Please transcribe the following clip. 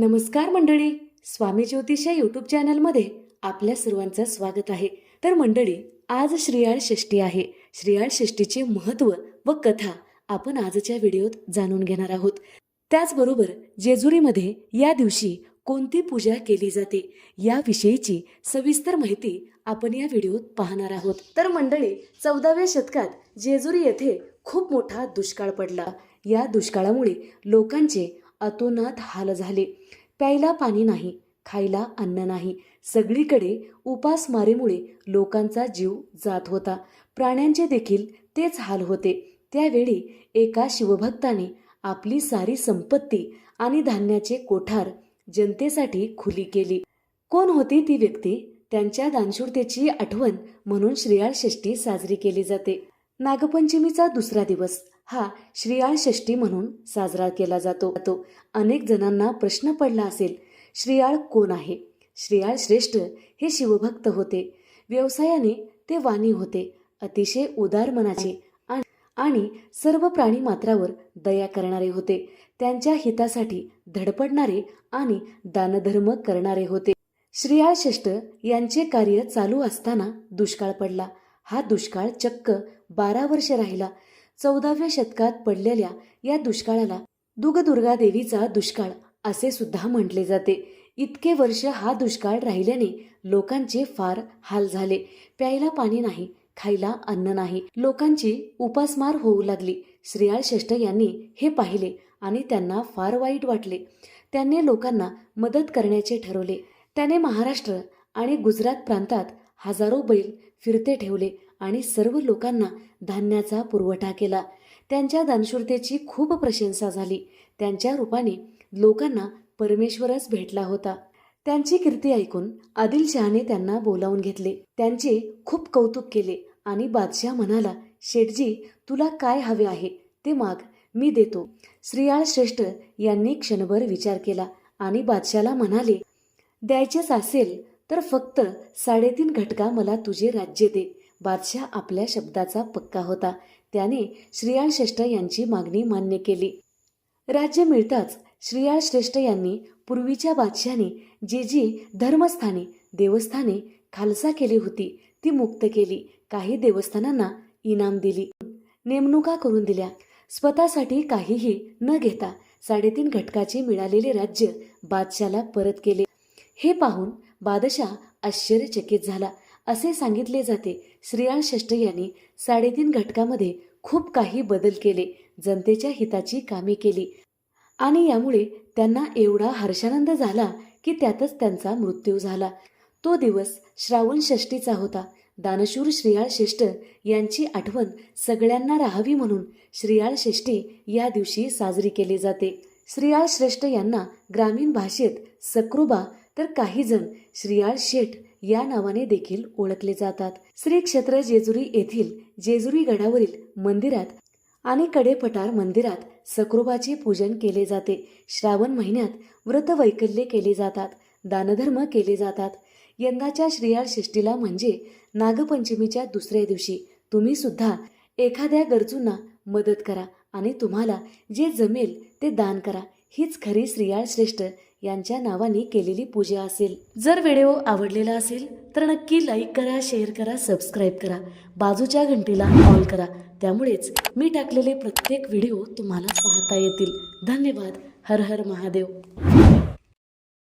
नमस्कार मंडळी स्वामी ज्योतिष या यूट्यूब चॅनलमध्ये आपल्या सर्वांचं स्वागत आहे. तर मंडळी आज श्रीयाळ षष्ठी आहे. श्रीयाळ षष्ठीचे महत्त्व व कथा आपण आजच्या व्हिडिओत जाणून घेणार आहोत. त्याचबरोबर जेजुरीमध्ये या दिवशी कोणती पूजा केली जाते याविषयीची सविस्तर माहिती आपण या व्हिडिओत पाहणार आहोत. तर मंडळी चौदाव्या शतकात जेजुरी येथे खूप मोठा दुष्काळ पडला. या दुष्काळामुळे लोकांचे अतोनात हाल झाले. प्यायला पाणी नाही खायला अन्न नाही. सगळीकडे उपासमारीमुळे लोकांचा जीव जात होता. प्राण्यांचे देखील तेच हाल होते. त्यावेळी एका शिवभक्ताने आपली सारी संपत्ती आणि धान्याचे कोठार जनतेसाठी खुली केली. कोण होती ती व्यक्ती? त्यांच्या दानशूरतेची आठवण म्हणून श्रेयाळ षष्ठी साजरी केली जाते. नागपंचमीचा दुसरा दिवस. हा श्रीयाळ षष्ठी म्हणून साजरा केला जातो. तो अनेक जणांना प्रश्न पडला असेल श्रीयाळ कोण आहे? श्रीयाळ श्रेष्ठ हे शिवभक्त होते. व्यवसायाने ते वाणी होते अतिशय उदार मनाचे आणि- आणि सर्व प्राणी मात्रावर दया करणारे होते. त्यांच्या हितासाठी धडपडणारे आणि दानधर्म करणारे होते. श्रीयाळ श्रेष्ठ यांचे कार्य चालू असताना दुष्काळ पडला. हा दुष्काळ चक्क बारा वर्ष राहिला चौदाव्या शतकात पडलेल्या या दुष्काळाला दुगदुर्गा देवीचा दुष्काळ असे सुद्धा म्हटले जाते. इतके वर्ष हा दुष्काळ राहिल्याने लोकांचे फार हाल झाले. प्यायला पाणी नाही खायला अन्न नाही. लोकांची उपासमार होऊ लागली. श्रीयाळ श्रेष्ठ यांनी हे पाहिले आणि त्यांना फार वाईट वाटले. त्यांनी लोकांना मदत करण्याचे ठरवले. त्याने महाराष्ट्र आणि गुजरात प्रांतात हजारो बैल फिरते ठेवले. आणि सर्व लोकांना धान्याचा पुरवठा केला. त्यांच्या दानशूरतेची खूप प्रशंसा झाली. त्यांच्या रूपाने लोकांना परमेश्वरच भेटला होता. त्यांची कीर्ती ऐकून आदिलशहाने त्यांना बोलावून घेतले. त्यांचे खूप कौतुक केले आणि बादशाह म्हणाला शेठजी तुला काय हवे आहे? ते माग. मी देतो. श्रीयाळ श्रेष्ठ यांनी क्षणभर विचार केला आणि बादशाला म्हणाले द्यायचेच असेल तर फक्त साडेतीन घटका मला तुझे राज्य दे. बादशाह आपल्या शब्दाचा पक्का होता. त्याने श्रीयाळ श्रेष्ठ यांची मागणी मान्य केली. राज्य मिळताच श्रीयाळ श्रेष्ठ यांनी पूर्वीच्या बादशहाने जी जी धर्मस्थाने देवस्थाने खालसा केली होती ती मुक्त केली. काही देवस्थानांना इनाम दिली. नेमणुका करून दिल्या. स्वतःसाठी काहीही न घेता साडेतीन घटकाचे मिळालेले राज्य बादशाला परत केले. हे पाहून बादशाह आश्चर्यचकित झाला. असे सांगितले जाते. श्रीयाळ श्रेष्ठ यांनी साडेतीन घटकामध्ये खूप काही बदल केले. जनतेच्या हिताची कामे केली. आणि यामुळे त्यांना एवढा हर्षानंद झाला की त्यातच त्यांचा मृत्यू झाला. तो दिवस श्रावण षष्टीचा होता. दानशूर श्रीयाळ श्रेष्ठ यांची आठवण सगळ्यांना राहावी म्हणून श्रीयाळ षष्ठी या दिवशी साजरी केली जाते. श्रीयाळ श्रेष्ठ यांना ग्रामीण भाषेत सक्रोबा तर काही जण श्रीयाळ शेठ या नावाने देखील ओळखले जातात. श्री क्षेत्र जेजुरी येथील जेजुरी गडावरील मंदिरात आणि कडेपटार मंदिरात सक्रोबाचे पूजन केले जाते. श्रावण महिन्यात व्रत वैकल्ये केले जातात दानधर्म केले जातात. यंदाच्या श्रीयाळ षष्टीला म्हणजे नागपंचमीच्या दुसऱ्या दिवशी तुम्ही सुद्धा एखाद्या गरजूंना मदत करा आणि तुम्हाला जे जमेल ते दान करा. हीच खरी श्रीयाळ श्रेष्ठ यांच्या नावाने केलेली पूजा असेल. जर व्हिडिओ आवडलेला असेल तर नक्की लाईक करा शेअर करा सबस्क्राईब करा. बाजूच्या घंटीला ऑल करा. त्यामुळेच मी टाकलेले प्रत्येक व्हिडिओ तुम्हाला पाहता येतील. धन्यवाद. हर हर महादेव.